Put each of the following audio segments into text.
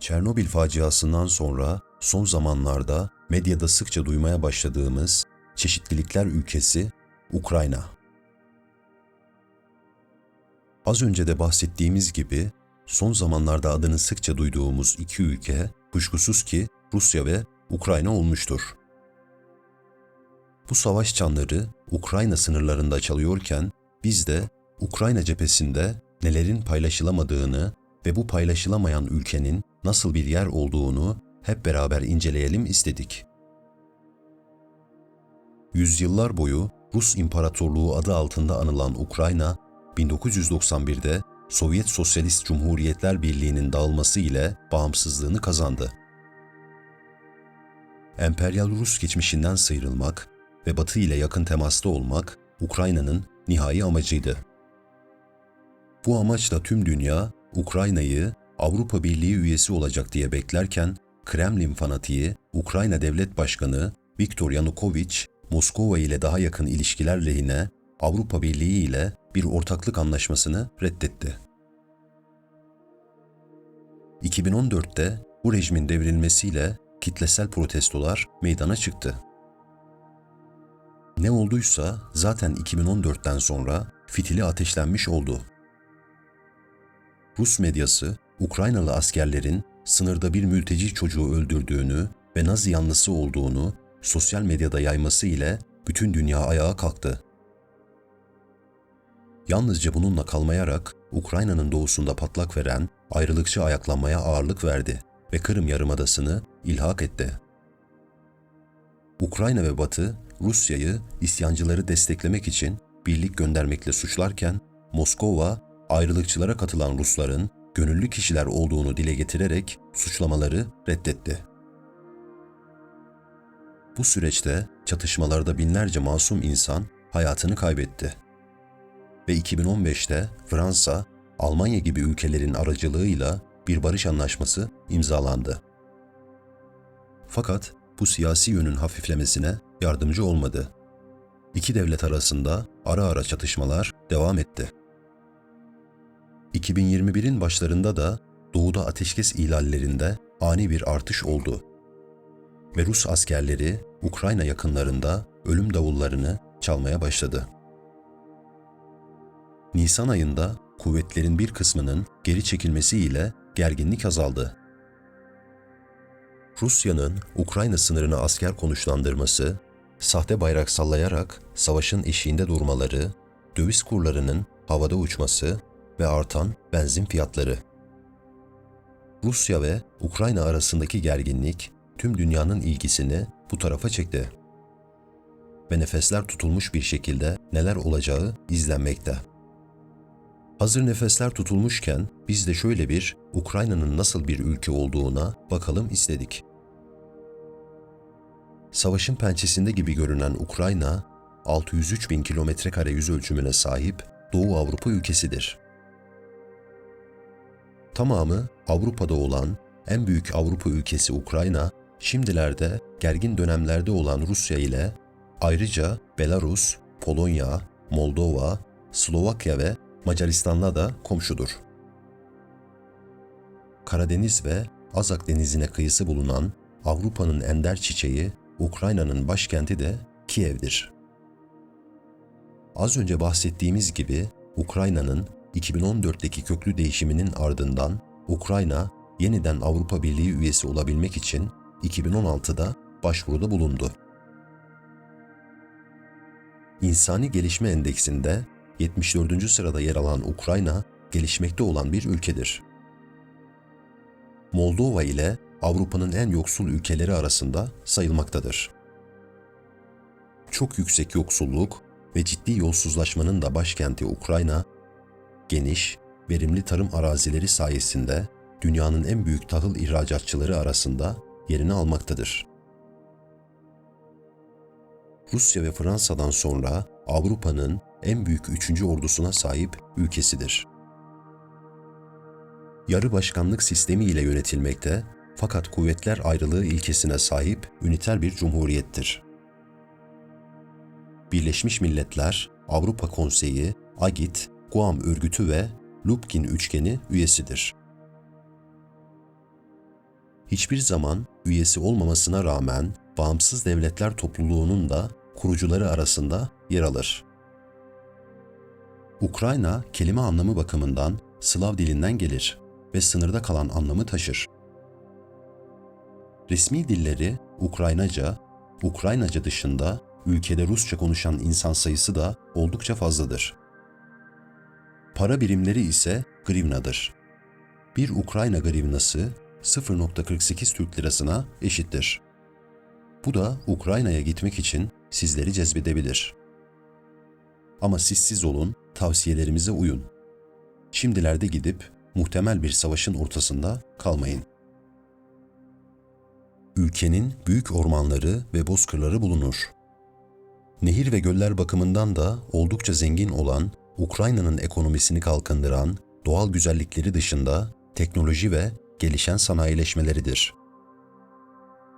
Çernobil faciasından sonra son zamanlarda medyada sıkça duymaya başladığımız çeşitlilikler ülkesi Ukrayna. Az önce de bahsettiğimiz gibi son zamanlarda adını sıkça duyduğumuz iki ülke kuşkusuz ki Rusya ve Ukrayna olmuştur. Bu savaş çanları Ukrayna sınırlarında çalıyorken biz de Ukrayna cephesinde nelerin paylaşılamadığını ve bu paylaşılamayan ülkenin nasıl bir yer olduğunu hep beraber inceleyelim istedik. Yüzyıllar boyu Rus İmparatorluğu adı altında anılan Ukrayna, 1991'de Sovyet Sosyalist Cumhuriyetler Birliği'nin dağılması ile bağımsızlığını kazandı. Emperyal Rus geçmişinden sıyrılmak ve Batı ile yakın temasta olmak Ukrayna'nın nihai amacıydı. Bu amaçla tüm dünya Ukrayna'yı Avrupa Birliği üyesi olacak diye beklerken Kremlin fanatiği Ukrayna Devlet Başkanı Viktor Yanukovych Moskova ile daha yakın ilişkiler lehine Avrupa Birliği ile bir ortaklık anlaşmasını reddetti. 2014'te bu rejimin devrilmesiyle kitlesel protestolar meydana çıktı. Ne olduysa zaten 2014'ten sonra fitili ateşlenmiş oldu. Rus medyası Ukraynalı askerlerin sınırda bir mülteci çocuğu öldürdüğünü ve Nazi yanlısı olduğunu sosyal medyada yayması ile bütün dünya ayağa kalktı. Yalnızca bununla kalmayarak Ukrayna'nın doğusunda patlak veren ayrılıkçı ayaklanmaya ağırlık verdi ve Kırım Yarımadası'nı ilhak etti. Ukrayna ve Batı Rusya'yı isyancıları desteklemek için birlik göndermekle suçlarken Moskova ayrılıkçılara katılan Rusların gönüllü kişiler olduğunu dile getirerek suçlamaları reddetti. Bu süreçte çatışmalarda binlerce masum insan hayatını kaybetti. Ve 2015'te Fransa, Almanya gibi ülkelerin aracılığıyla bir barış anlaşması imzalandı. Fakat bu siyasi yönün hafiflemesine yardımcı olmadı. İki devlet arasında ara ara çatışmalar devam etti. 2021'in başlarında da doğuda ateşkes ihlallerinde ani bir artış oldu. Ve Rus askerleri Ukrayna yakınlarında ölüm davullarını çalmaya başladı. Nisan ayında kuvvetlerin bir kısmının geri çekilmesiyle gerginlik azaldı. Rusya'nın Ukrayna sınırına asker konuşlandırması, sahte bayrak sallayarak savaşın eşiğinde durmaları, döviz kurlarının havada uçması ve artan benzin fiyatları. Rusya ve Ukrayna arasındaki gerginlik tüm dünyanın ilgisini bu tarafa çekti. Ve nefesler tutulmuş bir şekilde neler olacağı izlenmekte. Hazır nefesler tutulmuşken biz de şöyle bir Ukrayna'nın nasıl bir ülke olduğuna bakalım istedik. Savaşın pençesinde gibi görünen Ukrayna, 603 bin kilometre kare yüz ölçümüne sahip Doğu Avrupa ülkesidir. Tamamı Avrupa'da olan en büyük Avrupa ülkesi Ukrayna, şimdilerde gergin dönemlerde olan Rusya ile ayrıca Belarus, Polonya, Moldova, Slovakya ve Macaristan'la da komşudur. Karadeniz ve Azak Denizi'ne kıyısı bulunan Avrupa'nın ender çiçeği Ukrayna'nın başkenti de Kiev'dir. Az önce bahsettiğimiz gibi Ukrayna'nın 2014'teki köklü değişiminin ardından Ukrayna yeniden Avrupa Birliği üyesi olabilmek için 2016'da başvuruda bulundu. İnsani Gelişme Endeksinde 74. sırada yer alan Ukrayna, gelişmekte olan bir ülkedir. Moldova ile Avrupa'nın en yoksul ülkeleri arasında sayılmaktadır. Çok yüksek yoksulluk ve ciddi yolsuzlaşmanın da başkenti Ukrayna, geniş, verimli tarım arazileri sayesinde dünyanın en büyük tahıl ihracatçıları arasında yerini almaktadır. Rusya ve Fransa'dan sonra Avrupa'nın en büyük üçüncü ordusuna sahip ülkesidir. Yarı başkanlık sistemi ile yönetilmekte fakat kuvvetler ayrılığı ilkesine sahip üniter bir cumhuriyettir. Birleşmiş Milletler, Avrupa Konseyi, AGİT, Guam Örgütü ve Lubkin Üçgeni üyesidir. hiçbir zaman üyesi olmamasına rağmen bağımsız devletler topluluğunun da kurucuları arasında yer alır. Ukrayna kelime anlamı bakımından Slav dilinden gelir ve sınırda kalan anlamı taşır. Resmi dilleri Ukraynaca, Ukraynaca dışında ülkede Rusça konuşan insan sayısı da oldukça fazladır. Para birimleri ise grivnadır. Bir Ukrayna grivnası 0.48 Türk lirasına eşittir. Bu da Ukrayna'ya gitmek için sizleri cezbedebilir. Ama siz siz olun, tavsiyelerimize uyun. Şimdilerde gidip muhtemel bir savaşın ortasında kalmayın. Ülkenin büyük ormanları ve bozkırları bulunur. Nehir ve göller bakımından da oldukça zengin olan, Ukrayna'nın ekonomisini kalkındıran doğal güzellikleri dışında teknoloji ve gelişen sanayileşmeleridir.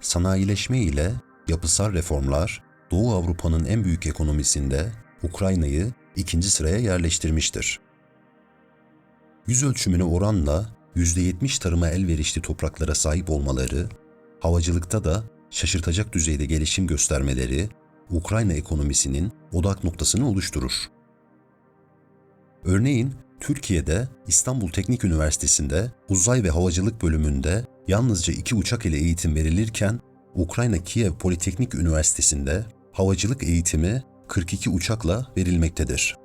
Sanayileşme ile yapısal reformlar Doğu Avrupa'nın en büyük ekonomisinde Ukrayna'yı ikinci sıraya yerleştirmiştir. Yüz ölçümüne oranla %70 tarıma elverişli topraklara sahip olmaları, havacılıkta da şaşırtacak düzeyde gelişim göstermeleri Ukrayna ekonomisinin odak noktasını oluşturur. Örneğin Türkiye'de İstanbul Teknik Üniversitesi'nde uzay ve havacılık bölümünde yalnızca iki uçak ile eğitim verilirken Ukrayna Kiev Politeknik Üniversitesi'nde havacılık eğitimi 42 uçakla verilmektedir.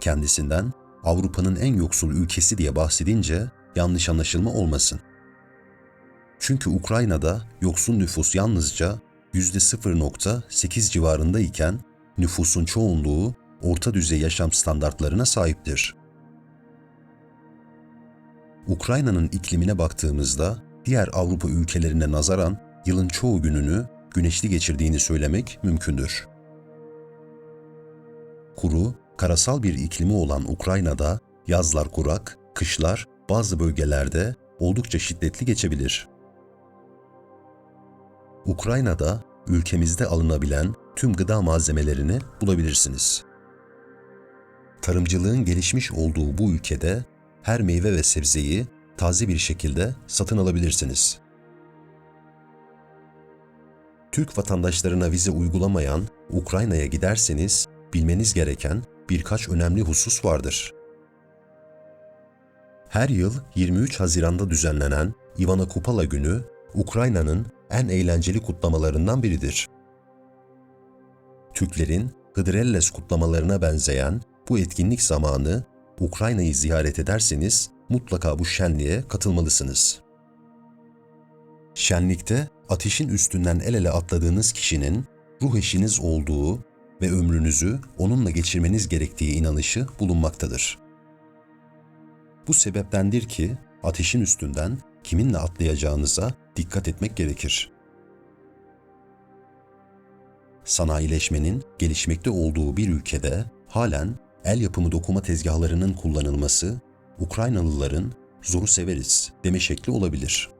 Kendisinden Avrupa'nın en yoksul ülkesi diye bahsedince yanlış anlaşılma olmasın. Çünkü Ukrayna'da yoksul nüfus yalnızca %0.8 civarında iken nüfusun çoğunluğu orta düzey yaşam standartlarına sahiptir. Ukrayna'nın iklimine baktığımızda diğer Avrupa ülkelerine nazaran yılın çoğu gününü güneşli geçirdiğini söylemek mümkündür. Kuru, karasal bir iklimi olan Ukrayna'da yazlar kurak, kışlar bazı bölgelerde oldukça şiddetli geçebilir. Ukrayna'da ülkemizde alınabilen tüm gıda malzemelerini bulabilirsiniz. Tarımcılığın gelişmiş olduğu bu ülkede her meyve ve sebzeyi taze bir şekilde satın alabilirsiniz. Türk vatandaşlarına vize uygulamayan Ukrayna'ya giderseniz bilmeniz gereken birkaç önemli husus vardır. Her yıl 23 Haziran'da düzenlenen Ivana Kupala Günü Ukrayna'nın en eğlenceli kutlamalarından biridir. Türklerin Hıdrellez kutlamalarına benzeyen bu etkinlik zamanı Ukrayna'yı ziyaret ederseniz mutlaka bu şenliğe katılmalısınız. Şenlikte ateşin üstünden el ele atladığınız kişinin ruh eşiniz olduğu ve ömrünüzü onunla geçirmeniz gerektiği inanışı bulunmaktadır. Bu sebeptendir ki ateşin üstünden kiminle atlayacağınıza dikkat etmek gerekir. Sanayileşmenin gelişmekte olduğu bir ülkede halen el yapımı dokuma tezgahlarının kullanılması Ukraynalıların zoru severiz deme şekli olabilir.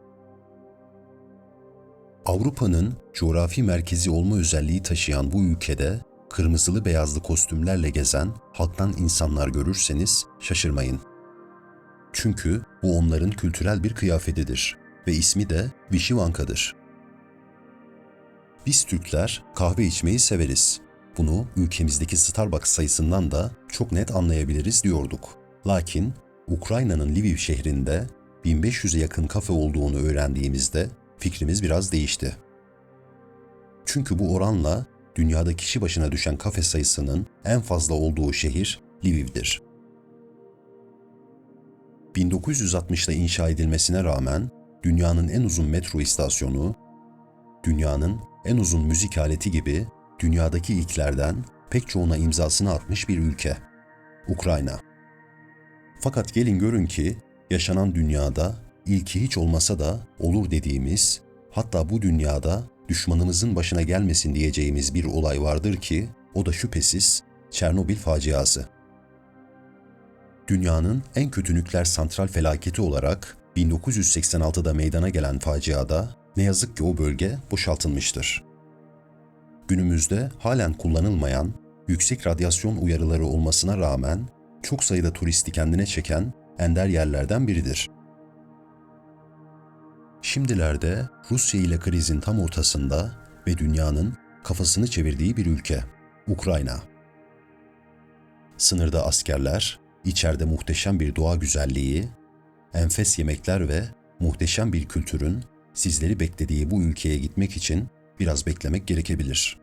Avrupa'nın coğrafi merkezi olma özelliği taşıyan bu ülkede kırmızılı beyazlı kostümlerle gezen halktan insanlar görürseniz şaşırmayın. Çünkü bu onların kültürel bir kıyafetidir ve ismi de Vişivanka'dır. Biz Türkler kahve içmeyi severiz. Bunu ülkemizdeki Starbucks sayısından da çok net anlayabiliriz diyorduk. Lakin Ukrayna'nın Lviv şehrinde 1500'e yakın kafe olduğunu öğrendiğimizde fikrimiz biraz değişti. Çünkü bu oranla dünyada kişi başına düşen kafe sayısının en fazla olduğu şehir Lviv'dir. 1960'da inşa edilmesine rağmen dünyanın en uzun metro istasyonu, dünyanın en uzun müzik aleti gibi dünyadaki ilklerden pek çoğuna imzasını atmış bir ülke. Ukrayna. Fakat gelin görün ki yaşanan dünyada ilki hiç olmasa da olur dediğimiz, hatta bu dünyada düşmanımızın başına gelmesin diyeceğimiz bir olay vardır ki o da şüphesiz Çernobil faciası. Dünyanın en kötü nükleer santral felaketi olarak 1986'da meydana gelen faciada ne yazık ki o bölge boşaltılmıştır. Günümüzde halen kullanılmayan, yüksek radyasyon uyarıları olmasına rağmen çok sayıda turisti kendine çeken ender yerlerden biridir. Şimdilerde Rusya ile krizin tam ortasında ve dünyanın kafasını çevirdiği bir ülke, Ukrayna. Sınırda askerler, içeride muhteşem bir doğa güzelliği, enfes yemekler ve muhteşem bir kültürün sizleri beklediği bu ülkeye gitmek için biraz beklemek gerekebilir.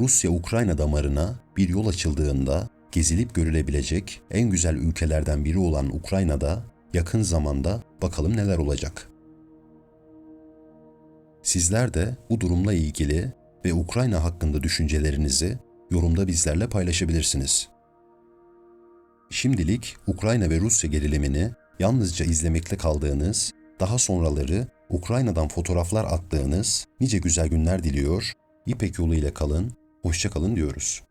Rusya-Ukrayna damarına bir yol açıldığında gezilip görülebilecek en güzel ülkelerden biri olan Ukrayna'da yakın zamanda bakalım neler olacak. Sizler de bu durumla ilgili ve Ukrayna hakkında düşüncelerinizi yorumda bizlerle paylaşabilirsiniz. Şimdilik Ukrayna ve Rusya gerilimini yalnızca izlemekle kaldığınız, daha sonraları Ukrayna'dan fotoğraflar attığınız nice güzel günler diliyor, İpek yolu ile kalın, hoşça kalın diyoruz.